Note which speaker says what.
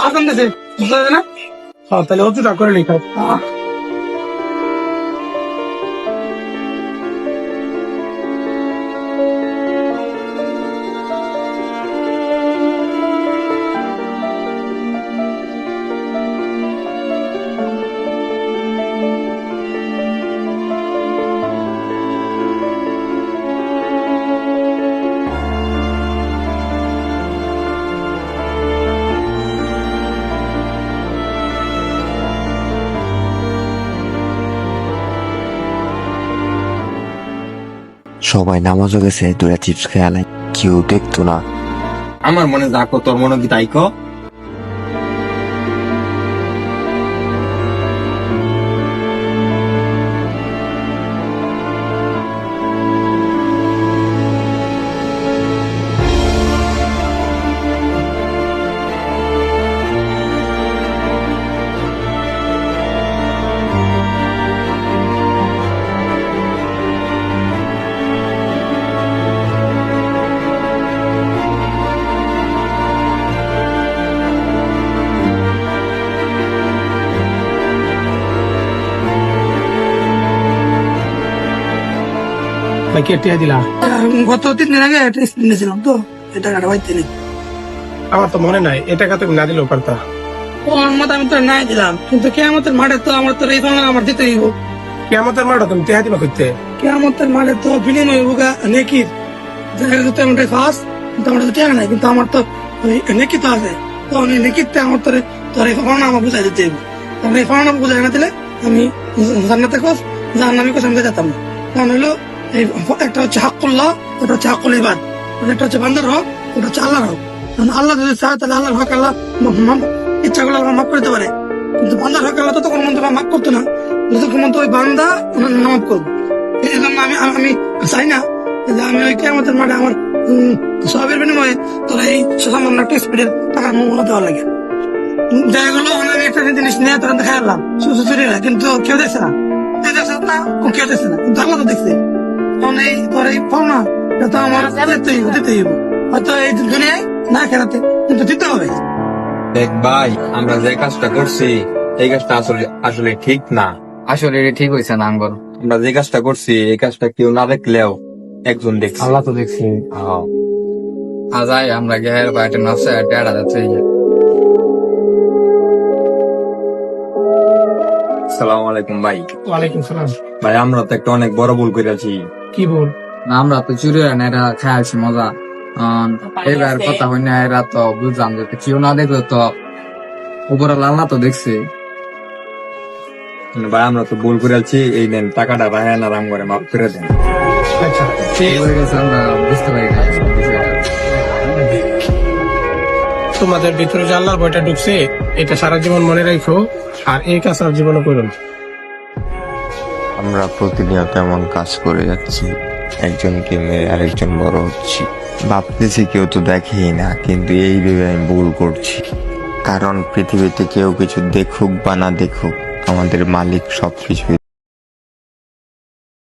Speaker 1: আসান দেশে না? হ্যাঁ তাহলে অতটা করে লিখাও
Speaker 2: সবাই নামাজও গেছে দুটা চিপস খেয়ে আলাই। কেউ দেখতো না।
Speaker 3: আমার মনে যাকো তোর মনে কি তাইকো
Speaker 1: ভাই কে টিয়া দিলা? গত তিন দিন আগে একটা নিয়েছিলাম তো এই টাকাটা নেই।
Speaker 4: আমার তো মনে নাই এটা টাকা তুমি না দিলেও পারতা।
Speaker 1: ও আমার মতো আমি তো নাই দিলাম কিন্তু কেমতের মাঠে তো আমার তো এই আমার দিতে হইব।
Speaker 4: কেমতের মাঠা তুমি তেহা দিবা করতে
Speaker 1: কেমতের মাঠে তো বিলীন হইব গা নেকির। দেখা যেত আমার ফার্স্ট কিন্তু আমার তো টাকা নাই কিন্তু আমার তো নেকি তো আছে। তো আমি নেকিতে আমার তোর তোর এই ফার্না আমার বুঝাই দিতে হইব। তাহলে এই ফার্না বুঝাই না দিলে আমি জান্নাতে কোস জান্নামি কোস আমি যেতাম না। কারণ হলো একটা হচ্ছে হাক্কুল্লাহ ওটা হচ্ছে হাক্কুল ইবাদ একটা হচ্ছে বান্দার হক ওটা হচ্ছে আল্লাহর হক কারণ আল্লাহ যদি চায় তাহলে আল্লাহর হক আল্লাহ ইচ্ছা করলে আল্লাহ মাফ করতে পারে কিন্তু বান্দার হক আল্লাহ ততক্ষণ মন্ত্র মাফ করতো না যতক্ষণ মন্ত্র ওই বান্দা ওনার মাফ করব এই জন্য আমি আমি চাই না যে আমি ওই কেমতের মাঠে আমার সবের বিনিময়ে তোর এই সামান্য একটা স্পিডের টাকা মূল্য দেওয়া লাগে উম, দেখা আমি একটা জিনিস নিয়ে তোরা দেখা সুচুরিরা কিন্তু কেউ দেখছে না কেউ দেখছে না কেউ দেখছে না কিন্তু আল্লাহ তো দেখছে কারণ এই তোর এই পাওনা এটা আমার হইব। হয়তো এই দুনিয়ায় না খেলাতে কিন্তু দিতে হবে।
Speaker 3: দেখ ভাই আমরা যে কাজটা করছি এই কাজটা আসলে আসলে ঠিক না।
Speaker 5: আসলে এটা ঠিক হয়েছে না আঙ্গর
Speaker 3: আমরা যে কাজটা করছি এই কাজটা কেউ না দেখলেও একজন দেখছে।
Speaker 5: আল্লাহ তো দেখছি।
Speaker 3: হ্যাঁ।
Speaker 5: আজাই আমরা গেহের ডেড়া যাচ্ছে
Speaker 3: সালাম আলাইকুম ভাই।
Speaker 4: ওয়ালাইকুম সালাম।
Speaker 3: ভাই আমরা তো একটা অনেক বড় ভুল করেছি।
Speaker 4: কি বল
Speaker 5: আমরা তো চুরি হয় না এটা মজা। এবার কথা হয় না এরা তো বুঝলাম যে কেউ না দেখলে তো উপরে আল্লাহ তো দেখছি।
Speaker 3: মানে ভাই আমরা তো ভুল করেছি এই নেন টাকাটা রায় না রাম করে মাফ করে দেন।
Speaker 4: আচ্ছা।
Speaker 5: বুঝতে পারি না।
Speaker 4: তোমাদের ভিতরে যে আল্লাহর বইটা ঢুকছে এটা সারা জীবন মনে রাখো আর এই কাজ আর জীবনে করো না।
Speaker 2: আমরা প্রতিনিয়ত এমন কাজ করে যাচ্ছি। একজনকে মেরে আরেকজন বড় হচ্ছি। ভাবতেছি কেউ তো দেখেই না, কিন্তু এই ভেবে আমি ভুল করছি। কারণ পৃথিবীতে কেউ কিছু দেখুক বা না দেখুক, আমাদের মালিক সবকিছু